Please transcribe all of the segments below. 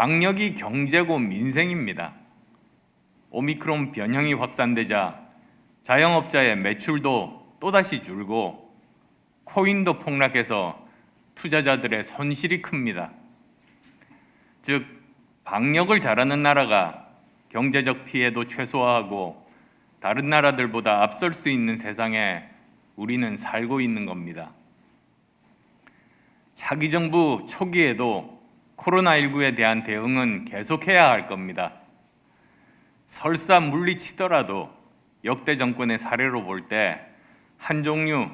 방역이 경제고 민생입니다. 오미크론 변형이 확산되자 자영업자의 매출도 또다시 줄고 코인도 폭락해서 투자자들의 손실이 큽니다. 즉 방역을 잘하는 나라가 경제적 피해도 최소화하고 다른 나라들보다 앞설 수 있는 세상에 우리는 살고 있는 겁니다. 차기 정부 초기에도 코로나19에 대한 대응은 계속해야 할 겁니다. 설사 물리치더라도 역대 정권의 사례로 볼 때 한 종류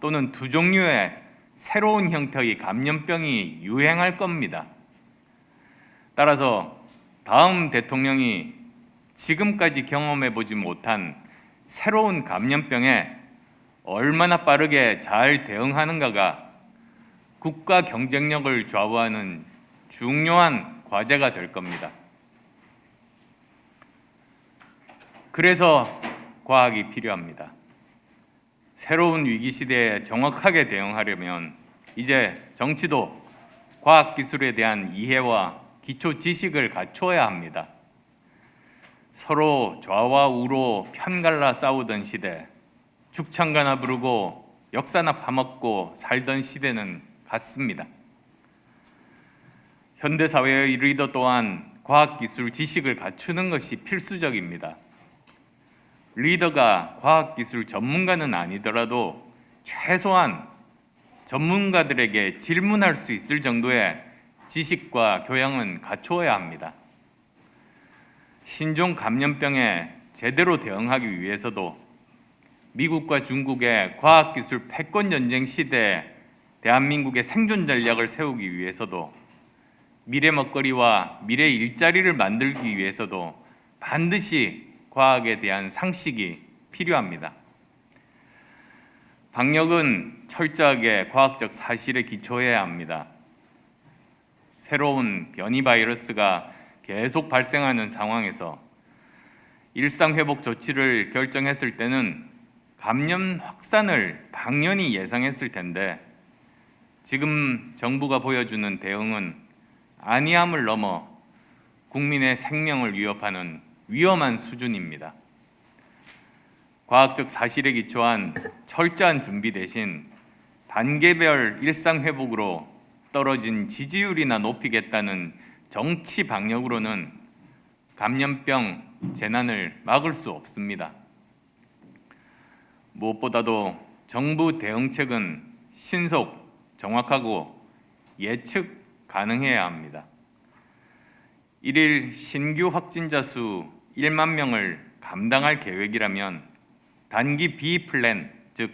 또는 두 종류의 새로운 형태의 감염병이 유행할 겁니다. 따라서 다음 대통령이 지금까지 경험해 보지 못한 새로운 감염병에 얼마나 빠르게 잘 대응하는가가 국가 경쟁력을 좌우하는 중요한 과제가 될 겁니다. 그래서 과학이 필요합니다. 새로운 위기 시대에 정확하게 대응하려면 이제 정치도 과학 기술에 대한 이해와 기초 지식을 갖추어야 합니다. 서로 좌와 우로 편갈라 싸우던 시대, 죽창가나 부르고 역사나 파먹고 살던 시대는 갔습니다. 현대 사회의 리더 또한 과학 기술 지식을 갖추는 것이 필수적입니다. 리더가 과학 기술 전문가는 아니더라도 최소한 전문가들에게 질문할 수 있을 정도의 지식과 교양은 갖추어야 합니다. 신종 감염병에 제대로 대응하기 위해서도 미국과 중국의 과학기술 패권 전쟁 시대에 대한민국의 생존 전략을 세우기 위해서도 미래 먹거리와 미래 일자리를 만들기 위해서도 반드시 과학에 대한 상식이 필요합니다. 방역은 철저하게 과학적 사실에 기초해야 합니다. 새로운 변이 바이러스가 계속 발생하는 상황에서 일상 회복 조치를 결정했을 때는 감염 확산을 당연히 예상했을 텐데 지금 정부가 보여주는 대응은 아니함을 넘어 국민의 생명을 위협하는 위험한 수준입니다. 과학적 사실에 기초한 철저한 준비 대신 단계별 일상 회복으로 떨어진 지지율이나 높이겠다는 정치 방역으로는 감염병 재난을 막을 수 없습니다. 무엇보다도 정부 대응책은 신속, 정확하고 예측 가능해야 합니다. 일일 신규 확진자 수 1만 명을 감당할 계획이라면 단기 B 플랜, 즉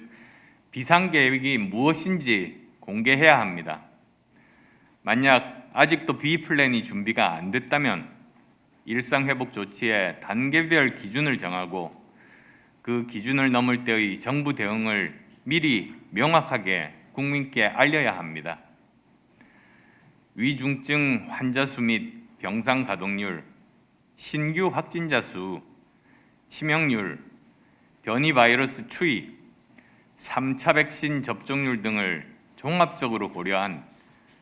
비상 계획이 무엇인지 공개해야 합니다. 만약 아직도 B 플랜이 준비가 안 됐다면 일상 회복 조치의 단계별 기준을 정하고 그 기준을 넘을 때의 정부 대응을 미리 명확하게 국민께 알려야 합니다. 위중증 환자 수 및 병상 가동률, 신규 확진자 수, 치명률, 변이 바이러스 추이, 3차 백신 접종률 등을 종합적으로 고려한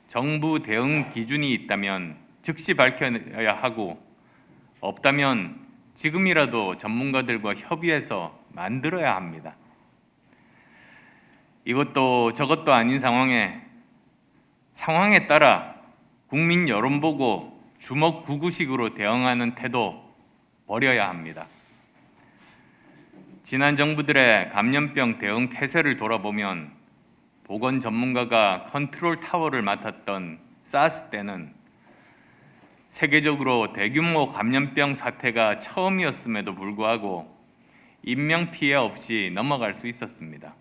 정부 대응 기준이 있다면 즉시 밝혀야 하고 없다면 지금이라도 전문가들과 협의해서 만들어야 합니다. 이것도 저것도 아닌 상황에 상황에 따라 국민 여론 보고 주먹 구구식으로 대응하는 태도 버려야 합니다. 지난 정부들의 감염병 대응 태세를 돌아보면 보건 전문가가 컨트롤 타워를 맡았던 사스 때는 세계적으로 대규모 감염병 사태가 처음이었음에도 불구하고 인명 피해 없이 넘어갈 수 있었습니다.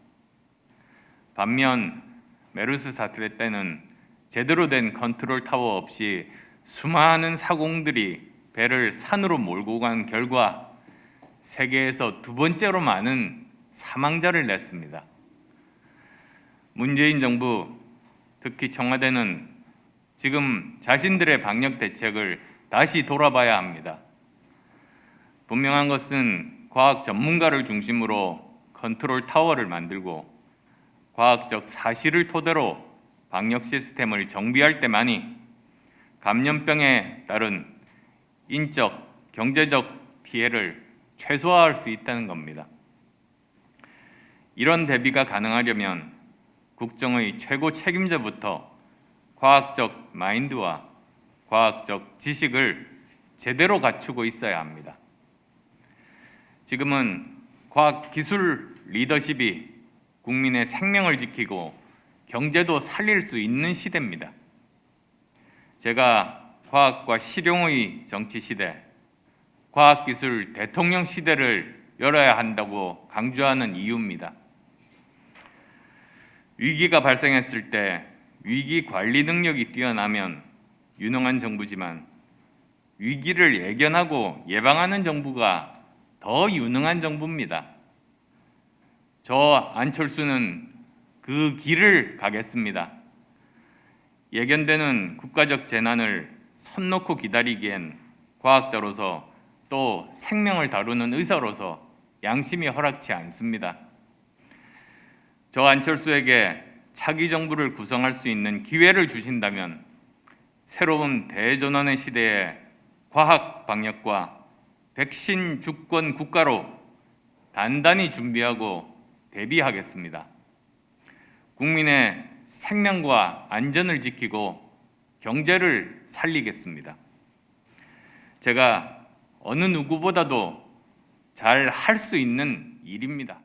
반면 메르스 사태 때는 제대로 된 컨트롤 타워 없이 수많은 사공들이 배를 산으로 몰고 간 결과 세계에서 두 번째로 많은 사망자를 냈습니다. 문재인 정부, 특히 청와대는 지금 자신들의 방역 대책을 다시 돌아봐야 합니다. 분명한 것은 과학 전문가를 중심으로 컨트롤 타워를 만들고 과학적 사실을 토대로 방역 시스템을 정비할 때만이 감염병에 따른 인적, 경제적 피해를 최소화할 수 있다는 겁니다. 이런 대비가 가능하려면 국정의 최고 책임자부터 과학적 마인드와 과학적 지식을 제대로 갖추고 있어야 합니다. 지금은 과학 기술 리더십이 국민의 생명을 지키고 경제도 살릴 수 있는 시대입니다. 제가 과학과 실용의 정치 시대, 과학기술 대통령 시대를 열어야 한다고 강조하는 이유입니다. 위기가 발생했을 때 위기 관리 능력이 뛰어나면 유능한 정부지만 위기를 예견하고 예방하는 정부가 더 유능한 정부입니다. 저 안철수는 그 길을 가겠습니다. 예견되는 국가적 재난을 손 놓고 기다리기엔 과학자로서 또 생명을 다루는 의사로서 양심이 허락치 않습니다. 저 안철수에게 차기 정부를 구성할 수 있는 기회를 주신다면 새로운 대전환의 시대에 과학 방역과 백신 주권 국가로 단단히 준비하고 대비하겠습니다. 국민의 생명과 안전을 지키고 경제를 살리겠습니다. 제가 어느 누구보다도 잘 할 수 있는 일입니다.